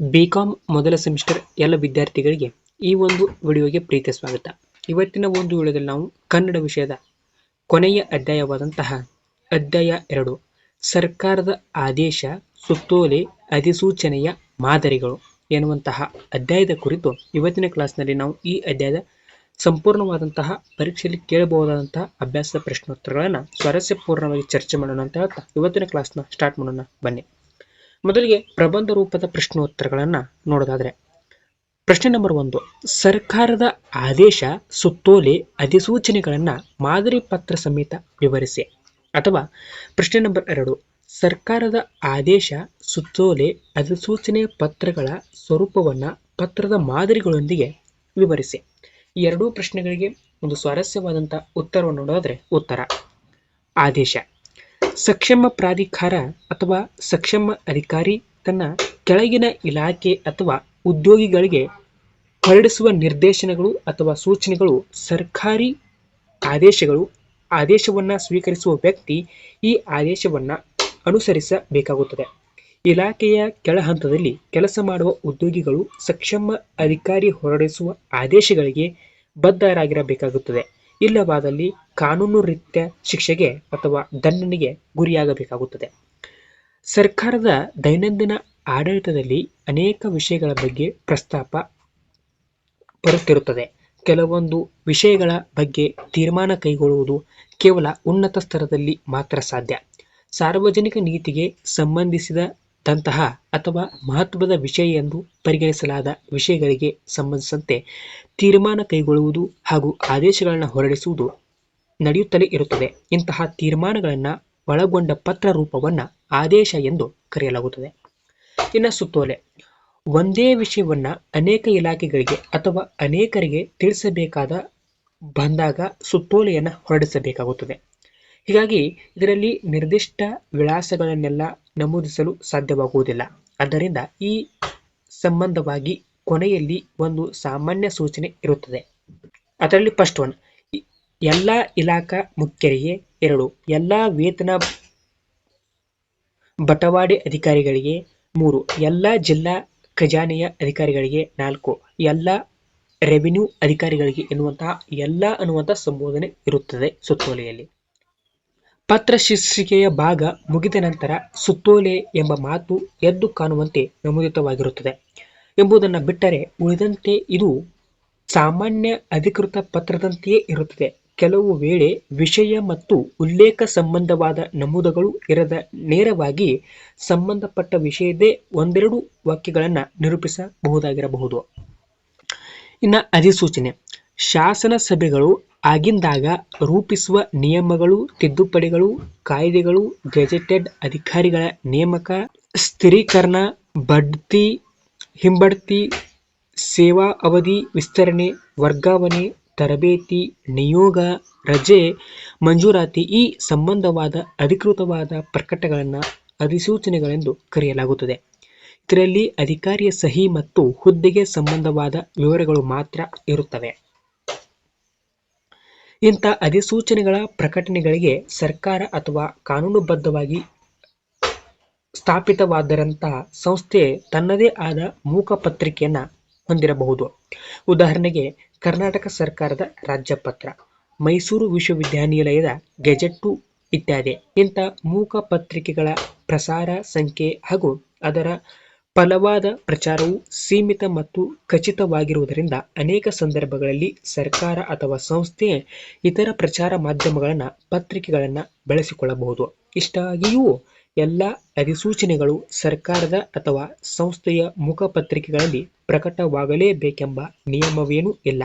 B com ಮೊದಲ semester ಎಲ್ಲ ವಿದ್ಯಾರ್ಥಿಗಳಿಗೆ ಈ ಒಂದು ವಿಡಿಯೋಗೆ ಪ್ರೀತಿಯ ಸ್ವಾಗತ. ಇವತ್ತಿನ ಒಂದು ವಿಡಿಯೋದಲ್ಲಿ ನಾವು ಕನ್ನಡ ವಿಷಯದ ಕೊನೆಯ ಅಧ್ಯಾಯವಾದಂತಹ ಅಧ್ಯಾಯ ಎರಡು, ಸರ್ಕಾರದ ಆದೇಶ, ಸುತ್ತೋಲೆ, ಅಧಿಸೂಚನೆಯ ಮಾದರಿಗಳು ಎನ್ನುವಂತಹ ಅಧ್ಯಾಯದ ಕುರಿತು ಇವತ್ತಿನ ಕ್ಲಾಸ್ನಲ್ಲಿ ನಾವು ಈ ಅಧ್ಯಾಯದ ಸಂಪೂರ್ಣವಾದಂತಹ ಪರೀಕ್ಷೆಯಲ್ಲಿ ಕೇಳಬಹುದಾದಂತಹ ಅಭ್ಯಾಸದ ಪ್ರಶ್ನೋತ್ತರಗಳನ್ನು ಸ್ವಾರಸ್ಯಪೂರ್ಣವಾಗಿ ಚರ್ಚೆ ಮಾಡೋಣ ಅಂತ ಹೇಳ್ತಾ ಇವತ್ತಿನ ಕ್ಲಾಸ್ನ ಸ್ಟಾರ್ಟ್ ಮಾಡೋಣ. ಬನ್ನಿ. ಮೊದಲಿಗೆ ಪ್ರಬಂಧ ರೂಪದ ಪ್ರಶ್ನೋತ್ತರಗಳನ್ನು ನೋಡೋದಾದ್ರೆ. ಪ್ರಶ್ನೆ ನಂಬರ್ ಒಂದು, ಸರ್ಕಾರದ ಆದೇಶ, ಸುತ್ತೋಲೆ, ಅಧಿಸೂಚನೆಗಳನ್ನು ಮಾದರಿ ಪತ್ರ ಸಮೇತ ವಿವರಿಸಿ. ಅಥವಾ ಪ್ರಶ್ನೆ ನಂಬರ್ ಎರಡು, ಸರ್ಕಾರದ ಆದೇಶ, ಸುತ್ತೋಲೆ, ಅಧಿಸೂಚನೆ ಪತ್ರಗಳ ಸ್ವರೂಪವನ್ನು ಪತ್ರದ ಮಾದರಿಗಳೊಂದಿಗೆ ವಿವರಿಸಿ. ಈ ಎರಡೂ ಪ್ರಶ್ನೆಗಳಿಗೆ ಒಂದು ಸ್ವಾರಸ್ಯವಾದಂಥ ಉತ್ತರವನ್ನು ನೋಡೋದಾದ್ರೆ ಉತ್ತರ. ಆದೇಶ. ಸಕ್ಷಮ ಪ್ರಾಧಿಕಾರ ಅಥವಾ ಸಕ್ಷಮ ಅಧಿಕಾರಿ ತನ್ನ ಕೆಳಗಿನ ಇಲಾಖೆ ಅಥವಾ ಉದ್ಯೋಗಿಗಳಿಗೆ ಹೊರಡಿಸುವ ನಿರ್ದೇಶನಗಳು ಅಥವಾ ಸೂಚನೆಗಳು, ಸರ್ಕಾರಿ ಆದೇಶಗಳು, ಆದೇಶವನ್ನು ಸ್ವೀಕರಿಸುವ ವ್ಯಕ್ತಿ ಈ ಆದೇಶವನ್ನು ಅನುಸರಿಸಬೇಕಾಗುತ್ತದೆ. ಇಲಾಖೆಯ ಕೆಳ ಹಂತದಲ್ಲಿ ಕೆಲಸ ಮಾಡುವ ಉದ್ಯೋಗಿಗಳು ಸಕ್ಷಮ ಅಧಿಕಾರಿ ಹೊರಡಿಸುವ ಆದೇಶಗಳಿಗೆ ಬದ್ಧರಾಗಿರಬೇಕಾಗುತ್ತದೆ. ಇಲ್ಲವಾದಲ್ಲಿ ಕಾನೂನು ರೀತ್ಯ ಶಿಕ್ಷೆಗೆ ಅಥವಾ ದಂಡನೆಗೆ ಗುರಿಯಾಗಬೇಕಾಗುತ್ತದೆ. ಸರ್ಕಾರದ ದೈನಂದಿನ ಆಡಳಿತದಲ್ಲಿ ಅನೇಕ ವಿಷಯಗಳ ಬಗ್ಗೆ ಪ್ರಸ್ತಾಪ ಬರುತ್ತಿರುತ್ತದೆ. ಕೆಲವೊಂದು ವಿಷಯಗಳ ಬಗ್ಗೆ ತೀರ್ಮಾನ ಕೈಗೊಳ್ಳುವುದು ಕೇವಲ ಉನ್ನತ ಸ್ತರದಲ್ಲಿ ಮಾತ್ರ ಸಾಧ್ಯ. ಸಾರ್ವಜನಿಕ ನೀತಿಗೆ ಸಂಬಂಧಿಸಿದಂತಹ ಅಥವಾ ಮಹತ್ವದ ವಿಷಯ ಎಂದು ಪರಿಗಣಿಸಲಾದ ವಿಷಯಗಳಿಗೆ ಸಂಬಂಧಿಸಿದಂತೆ ತೀರ್ಮಾನ ಕೈಗೊಳ್ಳುವುದು ಹಾಗೂ ಆದೇಶಗಳನ್ನು ಹೊರಡಿಸುವುದು ನಡೆಯುತ್ತಲೇ ಇರುತ್ತದೆ. ಇಂತಹ ತೀರ್ಮಾನಗಳನ್ನು ಒಳಗೊಂಡ ಪತ್ರ ರೂಪವನ್ನು ಆದೇಶ ಎಂದು ಕರೆಯಲಾಗುತ್ತದೆ. ಇನ್ನು ಸುತ್ತೋಲೆ. ಒಂದೇ ವಿಷಯವನ್ನ ಅನೇಕ ಇಲಾಖೆಗಳಿಗೆ ಅಥವಾ ಅನೇಕರಿಗೆ ತಿಳಿಸಬೇಕಾದ ಬಂದಾಗ ಸುತ್ತೋಲೆಯನ್ನು ಹೊರಡಿಸಬೇಕಾಗುತ್ತದೆ. ಹೀಗಾಗಿ ಇದರಲ್ಲಿ ನಿರ್ದಿಷ್ಟ ವಿಳಾಸಗಳನ್ನೆಲ್ಲ ನಮೂದಿಸಲು ಸಾಧ್ಯವಾಗುವುದಿಲ್ಲ. ಆದ್ದರಿಂದ ಈ ಸಂಬಂಧವಾಗಿ ಕೊನೆಯಲ್ಲಿ ಒಂದು ಸಾಮಾನ್ಯ ಸೂಚನೆ ಇರುತ್ತದೆ. ಅದರಲ್ಲಿ ಫಸ್ಟ್ ಒನ್ ಎಲ್ಲ ಇಲಾಖಾ ಮುಖ್ಯರಿಗೆ ಎರಡು, ಎಲ್ಲ ವೇತನ ಬಟವಾಡೆ ಅಧಿಕಾರಿಗಳಿಗೆ ಮೂರು, ಎಲ್ಲ ಜಿಲ್ಲಾ ಖಜಾನೆಯ ಅಧಿಕಾರಿಗಳಿಗೆ ನಾಲ್ಕು, ಎಲ್ಲ ರೆವಿನ್ಯೂ ಅಧಿಕಾರಿಗಳಿಗೆ ಎನ್ನುವಂತಹ ಎಲ್ಲ ಅನ್ನುವಂಥ ಸಂಬೋಧನೆ ಇರುತ್ತದೆ ಸುತ್ತೋಲೆಯಲ್ಲಿ. ಪತ್ರ ಶೀರ್ಷಿಕೆಯ ಭಾಗ ಮುಗಿದ ನಂತರ ಸುತ್ತೋಲೆ ಎಂಬ ಮಾತು ಎದ್ದು ಕಾಣುವಂತೆ ನಮೂದಿತವಾಗಿರುತ್ತದೆ ಎಂಬುದನ್ನು ಬಿಟ್ಟರೆ ಉಳಿದಂತೆ ಇದು ಸಾಮಾನ್ಯ ಅಧಿಕೃತ ಪತ್ರದಂತೆಯೇ ಇರುತ್ತದೆ. ಕೆಲವು ವೇಳೆ ವಿಷಯ ಮತ್ತು ಉಲ್ಲೇಖ ಸಂಬಂಧವಾದ ನಮೂದುಗಳು ಇರದ ನೇರವಾಗಿ ಸಂಬಂಧಪಟ್ಟ ವಿಷಯದೇ ಒಂದೆರಡು ವಾಕ್ಯಗಳನ್ನು ನಿರೂಪಿಸಬಹುದಾಗಿರಬಹುದು. ಇನ್ನು ಅಧಿಸೂಚನೆ. ಶಾಸನ ಸಭೆಗಳು ಆಗಿಂದಾಗ ರೂಪಿಸುವ ನಿಯಮಗಳು, ತಿದ್ದುಪಡಿಗಳು, ಕಾಯ್ದೆಗಳು, ಗೆಜೆಟೆಡ್ ಅಧಿಕಾರಿಗಳ ನೇಮಕ, ಸ್ಥಿರೀಕರಣ, ಬಡ್ತಿ, ಹಿಂಬಡ್ತಿ, ಸೇವಾ ಅವಧಿ ವಿಸ್ತರಣೆ, ವರ್ಗಾವಣೆ, ತರಬೇತಿ, ನಿಯೋಗ, ರಜೆ, ಮಂಜೂರಾತಿ ಈ ಸಂಬಂಧವಾದ ಅಧಿಕೃತವಾದ ಪ್ರಕಟಗಳನ್ನು ಅಧಿಸೂಚನೆಗಳೆಂದು ಕರೆಯಲಾಗುತ್ತದೆ. ಇದರಲ್ಲಿ ಅಧಿಕಾರಿಯ ಸಹಿ ಮತ್ತು ಹುದ್ದೆಗೆ ಸಂಬಂಧವಾದ ವಿವರಗಳು ಮಾತ್ರ ಇರುತ್ತವೆ. ಇಂಥ ಅಧಿಸೂಚನೆಗಳ ಪ್ರಕಟಣೆಗಳಿಗೆ ಸರ್ಕಾರ ಅಥವಾ ಕಾನೂನುಬದ್ಧವಾಗಿ ಸ್ಥಾಪಿತವಾದರಂತಹ ಸಂಸ್ಥೆ ತನ್ನದೇ ಆದ ಮೂಕ ಪತ್ರಿಕೆಯನ್ನ ಹೊಂದಿರಬಹುದು. ಉದಾಹರಣೆಗೆ, ಕರ್ನಾಟಕ ಸರ್ಕಾರದ ರಾಜ್ಯಪತ್ರ ಮೈಸೂರು ವಿಶ್ವವಿದ್ಯಾನಿಲಯದ ಗೆಜೆಟ್ಟು ಇತ್ಯಾದಿ. ಇಂಥ ಮೂಕ ಪತ್ರಿಕೆಗಳ ಪ್ರಸಾರ ಸಂಖ್ಯೆ ಹಾಗೂ ಅದರ ಫಲವಾದ ಪ್ರಚಾರವು ಸೀಮಿತ ಮತ್ತು ಖಚಿತವಾಗಿರುವುದರಿಂದ ಅನೇಕ ಸಂದರ್ಭಗಳಲ್ಲಿ ಸರ್ಕಾರ ಅಥವಾ ಸಂಸ್ಥೆ ಇತರ ಪ್ರಚಾರ ಮಾಧ್ಯಮಗಳನ್ನು, ಪತ್ರಿಕೆಗಳನ್ನು ಬಳಸಿಕೊಳ್ಳಬಹುದು. ಇಷ್ಟಾಗಿಯೂ ಎಲ್ಲ ಅಧಿಸೂಚನೆಗಳು ಸರ್ಕಾರದ ಅಥವಾ ಸಂಸ್ಥೆಯ ಮುಖಪತ್ರಿಕೆಗಳಲ್ಲಿ ಪ್ರಕಟವಾಗಲೇಬೇಕೆಂಬ ನಿಯಮವೇನೂ ಇಲ್ಲ.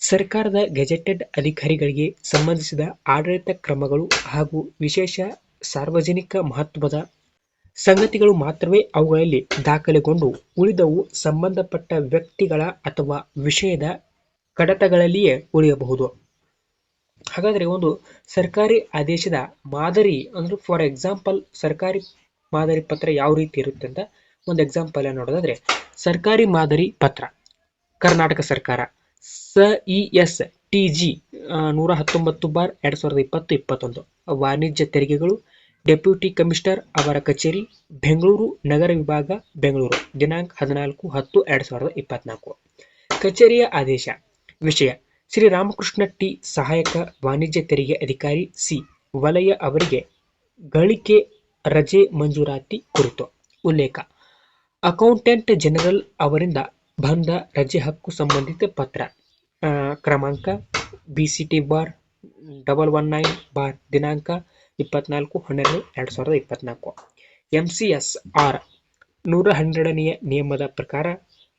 ಸರ್ಕಾರದ ಗೆಜೆಟೆಡ್ ಅಧಿಕಾರಿಗಳಿಗೆ ಸಂಬಂಧಿಸಿದ ಆಡಳಿತ ಕ್ರಮಗಳು ಹಾಗೂ ವಿಶೇಷ ಸಾರ್ವಜನಿಕ ಮಹತ್ವದ ಸಂಗತಿಗಳು ಮಾತ್ರವೇ ಅವುಗಳಲ್ಲಿ ದಾಖಲೆಗೊಂಡು ಉಳಿದವು ಸಂಬಂಧಪಟ್ಟ ವ್ಯಕ್ತಿಗಳ ಅಥವಾ ವಿಷಯದ ಕಡತಗಳಲ್ಲಿಯೇ ಉಳಿಯಬಹುದು. ಹಾಗಾದರೆ ಒಂದು ಸರ್ಕಾರಿ ಆದೇಶದ ಮಾದರಿ ಅಂದರೆ ಫಾರ್ ಎಕ್ಸಾಂಪಲ್ ಸರ್ಕಾರಿ ಮಾದರಿ ಪತ್ರ ಯಾವ ರೀತಿ ಇರುತ್ತೆ ಅಂತ ಒಂದು ಎಕ್ಸಾಂಪಲ್ ನೋಡೋದಾದ್ರೆ ಸರ್ಕಾರಿ ಮಾದರಿ ಪತ್ರ, ಕರ್ನಾಟಕ ಸರ್ಕಾರ, ಸ ಇ ಎಸ್ ಟಿ ಜಿ ನೂರ ಹತ್ತೊಂಬತ್ತು ಬಾರ್ ಎರಡು ಸಾವಿರದ ಇಪ್ಪತ್ತು, ಇಪ್ಪತ್ತೊಂದು. ವಾಣಿಜ್ಯ ತೆರಿಗೆಗಳು ಡೆಪ್ಯೂಟಿ ಕಮಿಷನರ್ ಅವರ ಕಚೇರಿ, ಬೆಂಗಳೂರು ನಗರ ವಿಭಾಗ, ಬೆಂಗಳೂರು, ದಿನಾಂಕ ಹದಿನಾಲ್ಕು ಹತ್ತು ಎರಡ್ ಸಾವಿರದ ಇಪ್ಪತ್ನಾಲ್ಕು. ಕಚೇರಿಯ ಆದೇಶ. ವಿಷಯ. ಶ್ರೀ ರಾಮಕೃಷ್ಣ ಟಿ. ಸಹಾಯಕ ವಾಣಿಜ್ಯ ತೆರಿಗೆ ಅಧಿಕಾರಿ ಸಿ. ವಲಯ ಅವರಿಗೆ ಗಳಿಕೆ ರಜೆ ಮಂಜೂರಾತಿ ಕುರಿತು. ಉಲ್ಲೇಖ. ಅಕೌಂಟೆಂಟ್ ಜನರಲ್ ಅವರಿಂದ ಬಂದ ರಜೆ ಹಕ್ಕು ಸಂಬಂಧಿತ ಪತ್ರ. ಕ್ರಮಾಂಕ, B C T bar, double one nine bar, ದಿನಾಂಕ ಇಪ್ಪತ್ನಾಲ್ಕು, ಹನ್ನೆರಡು, ಎರಡು ಸಾವಿರದ ಇಪ್ಪತ್ನಾಲ್ಕು. ಎಂ ಸಿ ಎಸ್ ಆರ್ ನೂರ ಹನ್ನೆರಡನೆಯ ನಿಯಮದ ಪ್ರಕಾರ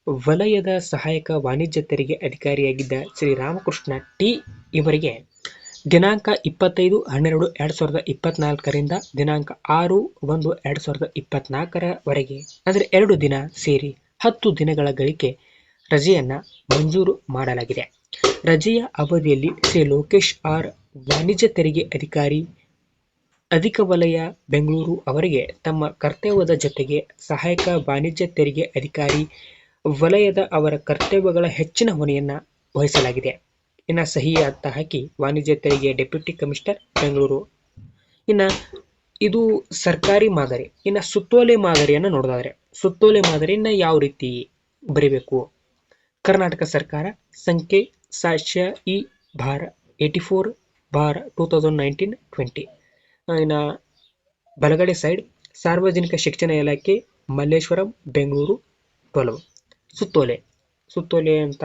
ವಲಯದ ಸಹಾಯಕ ವಾಣಿಜ್ಯ ತೆರಿಗೆ ಅಧಿಕಾರಿಯಾಗಿದ್ದ ಶ್ರೀರಾಮಕೃಷ್ಣ ಟಿ ಇವರಿಗೆ ದಿನಾಂಕ ಇಪ್ಪತ್ತೈದು, ಹನ್ನೆರಡು, ಎರಡು ಸಾವಿರದ ಇಪ್ಪತ್ನಾಲ್ಕರಿಂದ ದಿನಾಂಕ ಆರು, ಒಂದು, ಎರಡು ಸಾವಿರದ ಇಪ್ಪತ್ನಾಲ್ಕರವರೆಗೆ, ಅಂದರೆ ಎರಡು ದಿನ ಸೇರಿ ಹತ್ತು ದಿನಗಳ ಗಳಿಕೆ ರಜೆಯನ್ನ ಮಂಜೂರು ಮಾಡಲಾಗಿದೆ. ರಜೆಯ ಅವಧಿಯಲ್ಲಿ ಶ್ರೀ ಲೋಕೇಶ್ ಆರ್ ವಾಣಿಜ್ಯ ತೆರಿಗೆ ಅಧಿಕಾರಿ ಅಧಿಕ ವಲಯ ಬೆಂಗಳೂರು ಅವರಿಗೆ ತಮ್ಮ ಕರ್ತವ್ಯದ ಜೊತೆಗೆ ಸಹಾಯಕ ವಾಣಿಜ್ಯ ತೆರಿಗೆ ಅಧಿಕಾರಿ ವಲಯದ ಅವರ ಕರ್ತವ್ಯಗಳ ಹೆಚ್ಚಿನ ಹೊಣೆಯನ್ನ ವಹಿಸಲಾಗಿದೆ. ಇನ್ನ ಸಹಿ ಅಂತ ಹಾಕಿ ವಾಣಿಜ್ಯ ತೆರಿಗೆ ಡೆಪ್ಯೂಟಿ ಕಮಿಷನರ್ ಬೆಂಗಳೂರು. ಇನ್ನ ಇದು ಸರ್ಕಾರಿ ಮಾದರಿ, ಇನ್ನ ಸುತ್ತೋಲೆ ಮಾದರಿಯನ್ನು ನೋಡೋದಾದ್ರೆ, ಸುತ್ತೋಲೆ ಮಾದರಿಯನ್ನ ಯಾವ ರೀತಿ ಬರೀಬೇಕು? ಕರ್ನಾಟಕ ಸರ್ಕಾರ ಸಂಖ್ಯೆ ಸಾಕ್ಷ್ಯ ಇ ಭಾರ eighty four bar two thousand nineteen twenty ಇನ್ನು ಬಲಗಡೆ ಸೈಡ್ ಸಾರ್ವಜನಿಕ ಶಿಕ್ಷಣ ಇಲಾಖೆ, ಮಲ್ಲೇಶ್ವರಂ, ಬೆಂಗಳೂರು ಟ್ವೆಲ್ವ್ ಸುತ್ತೋಲೆ. ಸುತ್ತೋಲೆ ಅಂತ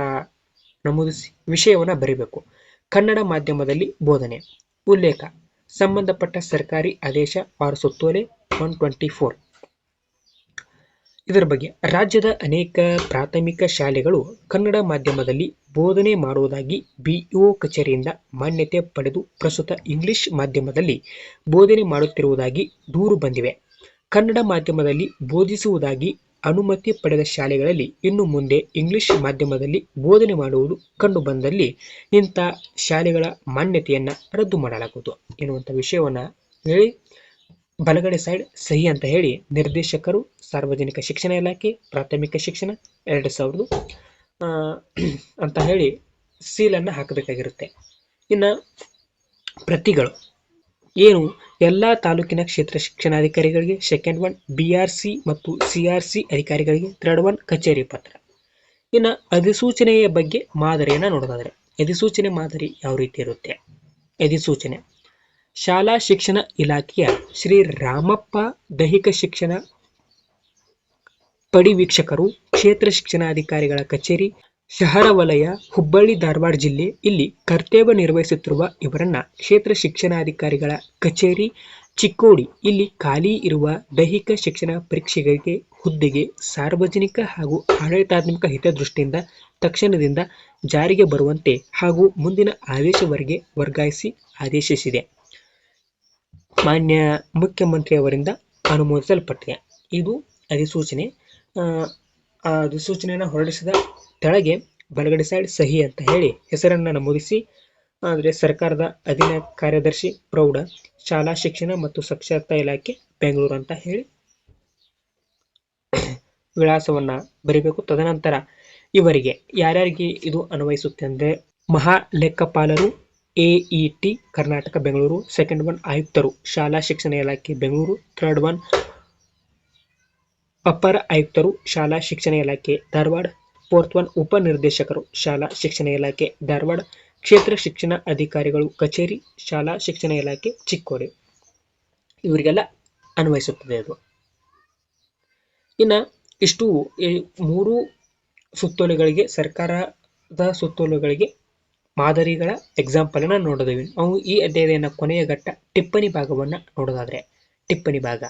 ನಮೂದಿಸಿ ವಿಷಯವನ್ನು ಬರೀಬೇಕು. ಕನ್ನಡ ಮಾಧ್ಯಮದಲ್ಲಿ ಬೋಧನೆ, ಉಲ್ಲೇಖ. ಸಂಬಂಧಪಟ್ಟ ಸರ್ಕಾರಿ ಆದೇಶ ಆರ್ ಸುತ್ತೋಲೆ ಒನ್ ಟ್ವೆಂಟಿ ಫೋರ್ ಇದರ ಬಗ್ಗೆ ರಾಜ್ಯದ ಅನೇಕ ಪ್ರಾಥಮಿಕ ಶಾಲೆಗಳು ಕನ್ನಡ ಮಾಧ್ಯಮದಲ್ಲಿ ಬೋಧನೆ ಮಾಡುವುದಾಗಿ ಬಿಇಒ ಕಚೇರಿಯಿಂದ ಮಾನ್ಯತೆ ಪಡೆದು ಪ್ರಸ್ತುತ ಇಂಗ್ಲಿಷ್ ಮಾಧ್ಯಮದಲ್ಲಿ ಬೋಧನೆ ಮಾಡುತ್ತಿರುವುದಾಗಿ ದೂರು ಬಂದಿವೆ. ಕನ್ನಡ ಮಾಧ್ಯಮದಲ್ಲಿ ಬೋಧಿಸುವುದಾಗಿ ಅನುಮತಿ ಪಡೆದ ಶಾಲೆಗಳಲ್ಲಿ ಇನ್ನು ಮುಂದೆ ಇಂಗ್ಲಿಷ್ ಮಾಧ್ಯಮದಲ್ಲಿ ಬೋಧನೆ ಮಾಡುವುದು ಕಂಡುಬಂದಲ್ಲಿ ಇಂಥ ಶಾಲೆಗಳ ಮಾನ್ಯತೆಯನ್ನು ರದ್ದು ಮಾಡಲಾಗುವುದು. ಎನ್ನುವಂಥ ವಿಷಯವನ್ನು ಹೇಳಿ ಬಲಗಡೆ ಸೈಡ್ ಸಹಿ ಅಂತ ಹೇಳಿ ನಿರ್ದೇಶಕರು, ಸಾರ್ವಜನಿಕ ಶಿಕ್ಷಣ ಇಲಾಖೆ, ಪ್ರಾಥಮಿಕ ಶಿಕ್ಷಣ ಎರಡು ಸಾವಿರದ ಅಂತ ಹೇಳಿ ಸೀಲನ್ನು ಹಾಕಬೇಕಾಗಿರುತ್ತೆ. ಇನ್ನು ಪ್ರತಿಗಳು ಏನು? ಎಲ್ಲ ತಾಲೂಕಿನ ಕ್ಷೇತ್ರ ಶಿಕ್ಷಣಾಧಿಕಾರಿಗಳಿಗೆ second one B R C ಮತ್ತು ಸಿ ಆರ್ ಸಿ ಅಧಿಕಾರಿಗಳಿಗೆ ಥರ್ಡ್ ಒನ್ ಕಚೇರಿ ಪತ್ರ. ಇನ್ನು ಅಧಿಸೂಚನೆಯ ಬಗ್ಗೆ ಮಾದರಿಯನ್ನು ನೋಡೋದಾದರೆ, ಅಧಿಸೂಚನೆ ಮಾದರಿ ಯಾವ ರೀತಿ ಇರುತ್ತೆ? ಅಧಿಸೂಚನೆ. ಶಾಲಾ ಶಿಕ್ಷಣ ಇಲಾಖೆಯ ಶ್ರೀ ರಾಮಪ್ಪ ದೈಹಿಕ ಶಿಕ್ಷಣ ಪಡಿವೀಕ್ಷಕರು ಕ್ಷೇತ್ರ ಶಿಕ್ಷಣಾಧಿಕಾರಿಗಳ ಕಚೇರಿ ಶಹರ ವಲಯ ಹುಬ್ಬಳ್ಳಿ, ಧಾರವಾಡ ಜಿಲ್ಲೆ. ಇಲ್ಲಿ ಕರ್ತವ್ಯ ನಿರ್ವಹಿಸುತ್ತಿರುವ ಇವರನ್ನ ಕ್ಷೇತ್ರ ಶಿಕ್ಷಣಾಧಿಕಾರಿಗಳ ಕಚೇರಿ ಚಿಕ್ಕೋಡಿ. ಇಲ್ಲಿ ಖಾಲಿ ಇರುವ ದೈಹಿಕ ಶಿಕ್ಷಣ ಪರೀಕ್ಷೆಗಳಿಗೆ, ಹುದ್ದೆಗೆ, ಸಾರ್ವಜನಿಕ ಹಾಗೂ ಆಡಳಿತಾತ್ಮಕ ಹಿತದೃಷ್ಟಿಯಿಂದ, ತಕ್ಷಣದಿಂದ ಜಾರಿಗೆ ಬರುವಂತೆ ಹಾಗೂ ಮುಂದಿನ ಆದೇಶವರೆಗೆ ವರ್ಗಾಯಿಸಿ ಆದೇಶಿಸಿದೆ. ಮಾನ್ಯ ಮುಖ್ಯಮಂತ್ರಿಯವರಿಂದ ಅನುಮೋದಿಸಲ್ಪಟ್ಟಿದೆ. ಇದು ಅಧಿಸೂಚನೆ. ಆ, ಅಧಿಸೂಚನೆಯನ್ನು ಹೊರಡಿಸಿದ ಕೆಳಗೆ ಬಲಗಡೆ ಸೈಡ್ ಸಹಿ ಅಂತ ಹೇಳಿ ಹೆಸರನ್ನು ನಮೂದಿಸಿ ಅಂದರೆ ಸರ್ಕಾರದ ಅಧೀನ ಕಾರ್ಯದರ್ಶಿ ಪ್ರೌಢ ಶಾಲಾ ಶಿಕ್ಷಣ ಮತ್ತು ಸಾಕ್ಷರತಾ ಇಲಾಖೆ ಬೆಂಗಳೂರು ಅಂತ ಹೇಳಿ ವಿಳಾಸವನ್ನ ಬರಿಬೇಕು. ತದನಂತರ ಇವರಿಗೆ ಯಾರ್ಯಾರಿಗೆ ಇದು ಅನ್ವಯಿಸುತ್ತೆ ಅಂದ್ರೆ ಮಹಾ ಲೆಕ್ಕಪಾಲರು ಎಇಟಿ ಕರ್ನಾಟಕ ಬೆಂಗಳೂರು ಸೆಕೆಂಡ್ ಒನ್ ಆಯುಕ್ತರು ಶಾಲಾ ಶಿಕ್ಷಣ ಇಲಾಖೆ ಬೆಂಗಳೂರು ಥರ್ಡ್ ಒನ್ ಅಪರ ಆಯುಕ್ತರು ಶಾಲಾ ಶಿಕ್ಷಣ ಇಲಾಖೆ ಧಾರವಾಡ ಫೋರ್ತ್ ಒನ್ ಉಪನಿರ್ದೇಶಕರು ಶಾಲಾ ಶಿಕ್ಷಣ ಇಲಾಖೆ ಧಾರವಾಡ ಕ್ಷೇತ್ರ ಶಿಕ್ಷಣ ಅಧಿಕಾರಿಗಳು ಕಚೇರಿ ಶಾಲಾ ಶಿಕ್ಷಣ ಇಲಾಖೆ ಚಿಕ್ಕೋಡಿ ಇವರಿಗೆಲ್ಲ ಅನ್ವಯಿಸುತ್ತದೆ ಅದು. ಇನ್ನು ಇಷ್ಟು ಮೂರು ಸುತ್ತೋಲೆಗಳಿಗೆ, ಸರ್ಕಾರದ ಸುತ್ತೋಲೆಗಳಿಗೆ ಮಾದರಿಗಳ ಎಕ್ಸಾಂಪಲ್ ಅನ್ನ ನೋಡಿದೀವಿ. ನಾವು ಈ ಅಧ್ಯಯನ ಕೊನೆಯ ಘಟ್ಟ ಟಿಪ್ಪಣಿ ಭಾಗವನ್ನ ನೋಡೋದಾದ್ರೆ. ಟಿಪ್ಪಣಿ ಭಾಗ.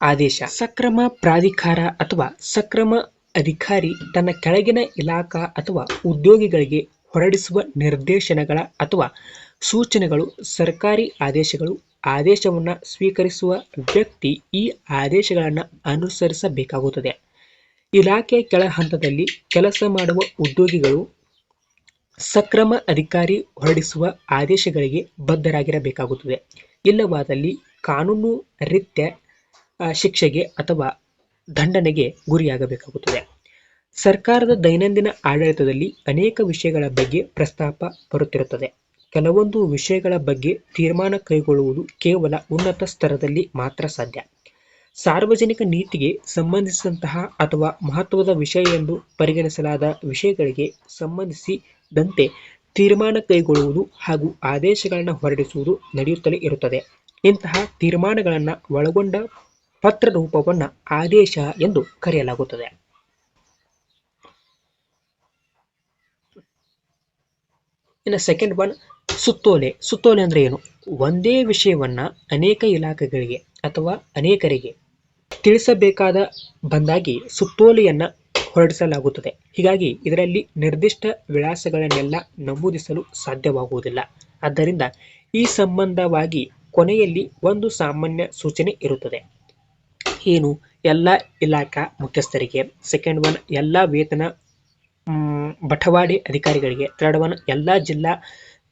ಆದೇಶ. ಸಕ್ರಮ ಪ್ರಾಧಿಕಾರ ಅಥವಾ ಸಕ್ರಮ ಅಧಿಕಾರಿ ತನ್ನ ಕೆಳಗಿನ ಇಲಾಖಾ ಅಥವಾ ಉದ್ಯೋಗಿಗಳಿಗೆ ಹೊರಡಿಸುವ ನಿರ್ದೇಶನಗಳ ಅಥವಾ ಸೂಚನೆಗಳು, ಸರ್ಕಾರಿ ಆದೇಶಗಳು, ಆದೇಶವನ್ನು ಸ್ವೀಕರಿಸುವ ವ್ಯಕ್ತಿ ಈ ಆದೇಶಗಳನ್ನು ಅನುಸರಿಸಬೇಕಾಗುತ್ತದೆ. ಇಲಾಖೆ ಕೆಳ ಹಂತದಲ್ಲಿ ಕೆಲಸ ಮಾಡುವ ಉದ್ಯೋಗಿಗಳು ಸಕ್ರಮ ಅಧಿಕಾರಿ ಹೊರಡಿಸುವ ಆದೇಶಗಳಿಗೆ ಬದ್ಧರಾಗಿರಬೇಕಾಗುತ್ತದೆ. ಇಲ್ಲವಾದಲ್ಲಿ ಕಾನೂನು ರೀತ್ಯ ಶಿಕ್ಷೆಗೆ ಅಥವಾ ದಂಡನೆಗೆ ಗುರಿಯಾಗಬೇಕಾಗುತ್ತದೆ. ಸರ್ಕಾರದ ದೈನಂದಿನ ಆಡಳಿತದಲ್ಲಿ ಅನೇಕ ವಿಷಯಗಳ ಬಗ್ಗೆ ಪ್ರಸ್ತಾಪ ಬರುತ್ತಿರುತ್ತದೆ. ಕೆಲವೊಂದು ವಿಷಯಗಳ ಬಗ್ಗೆ ತೀರ್ಮಾನ ಕೈಗೊಳ್ಳುವುದು ಕೇವಲ ಉನ್ನತ ಸ್ತರದಲ್ಲಿ ಮಾತ್ರ ಸಾಧ್ಯ. ಸಾರ್ವಜನಿಕ ನೀತಿಗೆ ಸಂಬಂಧಿಸಿದಂತಹ ಅಥವಾ ಮಹತ್ವದ ವಿಷಯ ಎಂದು ಪರಿಗಣಿಸಲಾದ ವಿಷಯಗಳಿಗೆ ಸಂಬಂಧಿಸಿದಂತೆ ತೀರ್ಮಾನ ಕೈಗೊಳ್ಳುವುದು ಹಾಗೂ ಆದೇಶಗಳನ್ನು ಹೊರಡಿಸುವುದು ನಡೆಯುತ್ತಲೇ ಇರುತ್ತದೆ. ಇಂತಹ ತೀರ್ಮಾನಗಳನ್ನು ಒಳಗೊಂಡ ಪತ್ರ ರೂಪವನ್ನು ಆದೇಶ ಎಂದು ಕರೆಯಲಾಗುತ್ತದೆ. ಇನ್ನು ಸೆಕೆಂಡ್ ಒನ್ ಸುತ್ತೋಲೆ. ಸುತ್ತೋಲೆ ಅಂದರೆ ಏನು? ಒಂದೇ ವಿಷಯವನ್ನ ಅನೇಕ ಇಲಾಖೆಗಳಿಗೆ ಅಥವಾ ಅನೇಕರಿಗೆ ತಿಳಿಸಬೇಕಾದ ಬಂದಾಗಿ ಸುತ್ತೋಲೆಯನ್ನ ಹೊರಡಿಸಲಾಗುತ್ತದೆ. ಹೀಗಾಗಿ ಇದರಲ್ಲಿ ನಿರ್ದಿಷ್ಟ ವಿಳಾಸಗಳನ್ನೆಲ್ಲ ನಮೂದಿಸಲು ಸಾಧ್ಯವಾಗುವುದಿಲ್ಲ. ಆದ್ದರಿಂದ ಈ ಸಂಬಂಧವಾಗಿ ಕೊನೆಯಲ್ಲಿ ಒಂದು ಸಾಮಾನ್ಯ ಸೂಚನೆ ಇರುತ್ತದೆ. ಏನು? ಎಲ್ಲ ಇಲಾಖಾ ಮುಖ್ಯಸ್ಥರಿಗೆ, ಸೆಕೆಂಡ್ ಒನ್ ಎಲ್ಲ ವೇತನ ಬಟವಾಡಿ ಅಧಿಕಾರಿಗಳಿಗೆ, ಥರ್ಡ್ ಒನ್ ಎಲ್ಲ ಜಿಲ್ಲಾ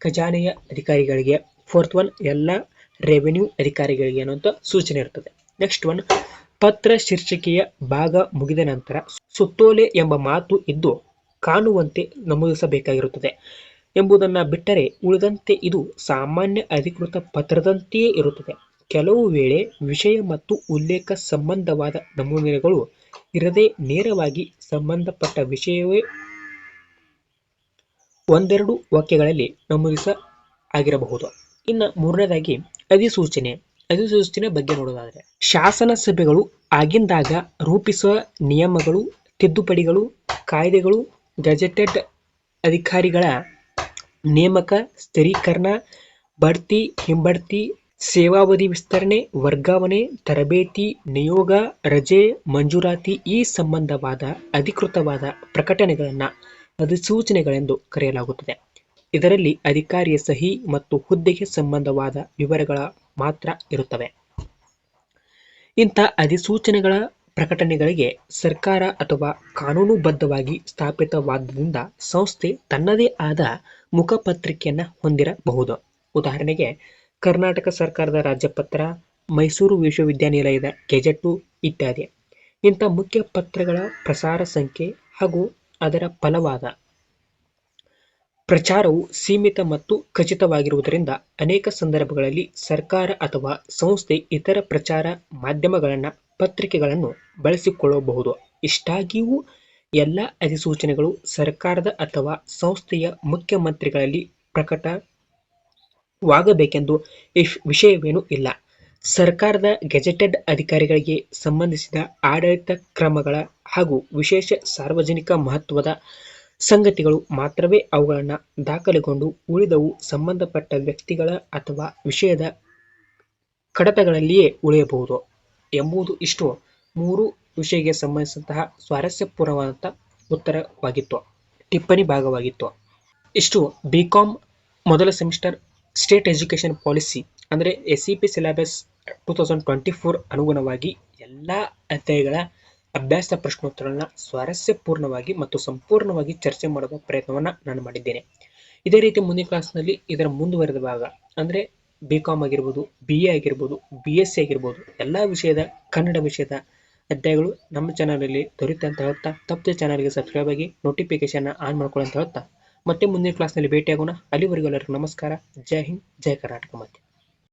ಖಜಾನೆಯ ಅಧಿಕಾರಿಗಳಿಗೆ, ಫೋರ್ತ್ ಒನ್ ಎಲ್ಲ ರೆವೆನ್ಯೂ ಅಧಿಕಾರಿಗಳಿಗೆ ಅನ್ನುವಂಥ ಸೂಚನೆ ಇರ್ತದೆ. ನೆಕ್ಸ್ಟ್ ಒನ್ ಪತ್ರ ಶೀರ್ಷಿಕೆಯ ಭಾಗ ಮುಗಿದ ನಂತರ ಸುತ್ತೋಲೆ ಎಂಬ ಮಾತು ಇದ್ದು ಕಾಣುವಂತೆ ನಮೂದಿಸಬೇಕಾಗಿರುತ್ತದೆ ಎಂಬುದನ್ನು ಬಿಟ್ಟರೆ ಉಳಿದಂತೆ ಇದು ಸಾಮಾನ್ಯ ಅಧಿಕೃತ ಪತ್ರದಂತೆಯೇ ಇರುತ್ತದೆ. ಕೆಲವು ವೇಳೆ ವಿಷಯ ಮತ್ತು ಉಲ್ಲೇಖ ಸಂಬಂಧವಾದ ನಮೂನೆಗಳು ಇರದೆ ನೇರವಾಗಿ ಸಂಬಂಧಪಟ್ಟ ವಿಷಯವೇ ಒಂದೆರಡು ವಾಕ್ಯಗಳಲ್ಲಿ ನಮೂದಿಸ ಆಗಿರಬಹುದು. ಇನ್ನು ಮೂರನೇದಾಗಿ ಅಧಿಸೂಚನೆ. ಅಧಿಸೂಚನೆ ಬಗ್ಗೆ ನೋಡೋದಾದರೆ, ಶಾಸನ ಸಭೆಗಳು ಆಗಿಂದಾಗ ರೂಪಿಸುವ ನಿಯಮಗಳು, ತಿದ್ದುಪಡಿಗಳು, ಕಾಯ್ದೆಗಳು, ಗೆಜೆಟೆಡ್ ಅಧಿಕಾರಿಗಳ ನೇಮಕ, ಸ್ಥಿರೀಕರಣ, ಬಡ್ತಿ, ಹಿಂಬಡ್ತಿ, ಸೇವಾವಧಿ ವಿಸ್ತರಣೆ, ವರ್ಗಾವಣೆ, ತರಬೇತಿ, ನಿಯೋಗ, ರಜೆ, ಮಂಜೂರಾತಿ ಈ ಸಂಬಂಧವಾದ ಅಧಿಕೃತವಾದ ಪ್ರಕಟಣೆಗಳನ್ನು ಅಧಿಸೂಚನೆಗಳೆಂದು ಕರೆಯಲಾಗುತ್ತದೆ. ಇದರಲ್ಲಿ ಅಧಿಕಾರಿಯ ಸಹಿ ಮತ್ತು ಹುದ್ದೆಗೆ ಸಂಬಂಧವಾದ ವಿವರಗಳ ಮಾತ್ರ ಇರುತ್ತವೆ. ಇಂಥ ಅಧಿಸೂಚನೆಗಳ ಪ್ರಕಟಣೆಗಳಿಗೆ ಸರ್ಕಾರ ಅಥವಾ ಕಾನೂನುಬದ್ಧವಾಗಿ ಸ್ಥಾಪಿತವಾದ್ದರಿಂದ ಸಂಸ್ಥೆ ತನ್ನದೇ ಆದ ಮುಖಪತ್ರಿಕೆಯನ್ನು ಹೊಂದಿರಬಹುದು. ಉದಾಹರಣೆಗೆ, ಕರ್ನಾಟಕ ಸರ್ಕಾರದ ರಾಜ್ಯಪತ್ರ ಮೈಸೂರು ವಿಶ್ವವಿದ್ಯಾನಿಲಯದ ಗೆಜೆಟ್ಟು ಇತ್ಯಾದಿ. ಇಂಥ ಮುಖ್ಯ ಪತ್ರಗಳ ಪ್ರಸಾರ ಸಂಖ್ಯೆ ಹಾಗೂ ಅದರ ಫಲವಾದ ಪ್ರಚಾರವು ಸೀಮಿತ ಮತ್ತು ಖಚಿತವಾಗಿರುವುದರಿಂದ ಅನೇಕ ಸಂದರ್ಭಗಳಲ್ಲಿ ಸರ್ಕಾರ ಅಥವಾ ಸಂಸ್ಥೆ ಇತರ ಪ್ರಚಾರ ಮಾಧ್ಯಮಗಳನ್ನ ಪತ್ರಿಕೆಗಳನ್ನು ಬಳಸಿಕೊಳ್ಳಬಹುದು. ಇಷ್ಟಾಗಿಯೂ ಎಲ್ಲ ಅಧಿಸೂಚನೆಗಳು ಸರ್ಕಾರದ ಅಥವಾ ಸಂಸ್ಥೆಯ ಮುಖ್ಯಮಂತ್ರಿಗಳಲ್ಲಿ ಪ್ರಕಟವಾಗಬೇಕೆಂದು ವಿಷಯವೇನೂ ಇಲ್ಲ. ಸರ್ಕಾರದ ಗೆಜೆಟೆಡ್ ಅಧಿಕಾರಿಗಳಿಗೆ ಸಂಬಂಧಿಸಿದ ಆಡಳಿತ ಕ್ರಮಗಳ ಹಾಗೂ ವಿಶೇಷ ಸಾರ್ವಜನಿಕ ಮಹತ್ವದ ಸಂಗತಿಗಳು ಮಾತ್ರವೇ ಅವುಗಳನ್ನು ದಾಖಲೆಗೊಂಡು ಉಳಿದವು ಸಂಬಂಧಪಟ್ಟ ವ್ಯಕ್ತಿಗಳ ಅಥವಾ ವಿಷಯದ ಕಡತಗಳಲ್ಲಿಯೇ ಉಳಿಯಬಹುದು ಎಂಬುದು ಇಷ್ಟು. ಮೂರು ವಿಷಯಕ್ಕೆ ಸಂಬಂಧಿಸಿದಂತಹ ಸ್ವಾರಸ್ಯಪೂರ್ಣವಾದಂಥ ಉತ್ತರವಾಗಿತ್ತು. ಟಿಪ್ಪಣಿ ಭಾಗವಾಗಿತ್ತು. ಇಷ್ಟು. ಬಿ ಕಾಮ್ ಮೊದಲ ಸೆಮಿಸ್ಟರ್ ಸ್ಟೇಟ್ ಎಜುಕೇಷನ್ ಪಾಲಿಸಿ ಅಂದರೆ S C P syllabus two thousand twenty four ಅನುಗುಣವಾಗಿ ಎಲ್ಲ ಅಧ್ಯಾಯಗಳ ಅಭ್ಯಾಸ ಪ್ರಶ್ನೋತ್ತರಗಳನ್ನ ಸ್ವಾರಸ್ಯಪೂರ್ಣವಾಗಿ ಮತ್ತು ಸಂಪೂರ್ಣವಾಗಿ ಚರ್ಚೆ ಮಾಡುವ ಪ್ರಯತ್ನವನ್ನು ನಾನು ಮಾಡಿದ್ದೇನೆ. ಇದೇ ರೀತಿ ಮುಂದಿನ ಕ್ಲಾಸ್ನಲ್ಲಿ ಇದರ ಮುಂದುವರೆದ ಭಾಗ, ಅಂದರೆ ಬಿ ಕಾಮ್ ಆಗಿರ್ಬೋದು ಬಿ ಎ ಆಗಿರ್ಬೋದು ಬಿ ಎಸ್ ಸಿ ಆಗಿರ್ಬೋದು, ಎಲ್ಲ ವಿಷಯದ, ಕನ್ನಡ ವಿಷಯದ ಅಧ್ಯಾಯಗಳು ನಮ್ಮ ಚಾನಲಲ್ಲಿ ದೊರೆಯುತ್ತೆ ಅಂತ ಹೇಳ್ತಾ ತಪ್ಪದೆ ಚಾನಲ್ಗೆ ಸಬ್ಸ್ಕ್ರೈಬ್ ಆಗಿ ನೋಟಿಫಿಕೇಶನ್ ಆನ್ ಮಾಡ್ಕೊಳ್ಳಿ ಅಂತ ಹೇಳ್ತಾ ಮತ್ತೆ ಮುಂದಿನ ಕ್ಲಾಸ್ನಲ್ಲಿ ಭೇಟಿಯಾಗೋಣ. ಅಲ್ಲಿವರೆಗೂ ಎಲ್ಲರಿಗೂ ನಮಸ್ಕಾರ. ಜೈ ಹಿಂದ್, ಜೈ ಕರ್ನಾಟಕ ಮತ್ತೆ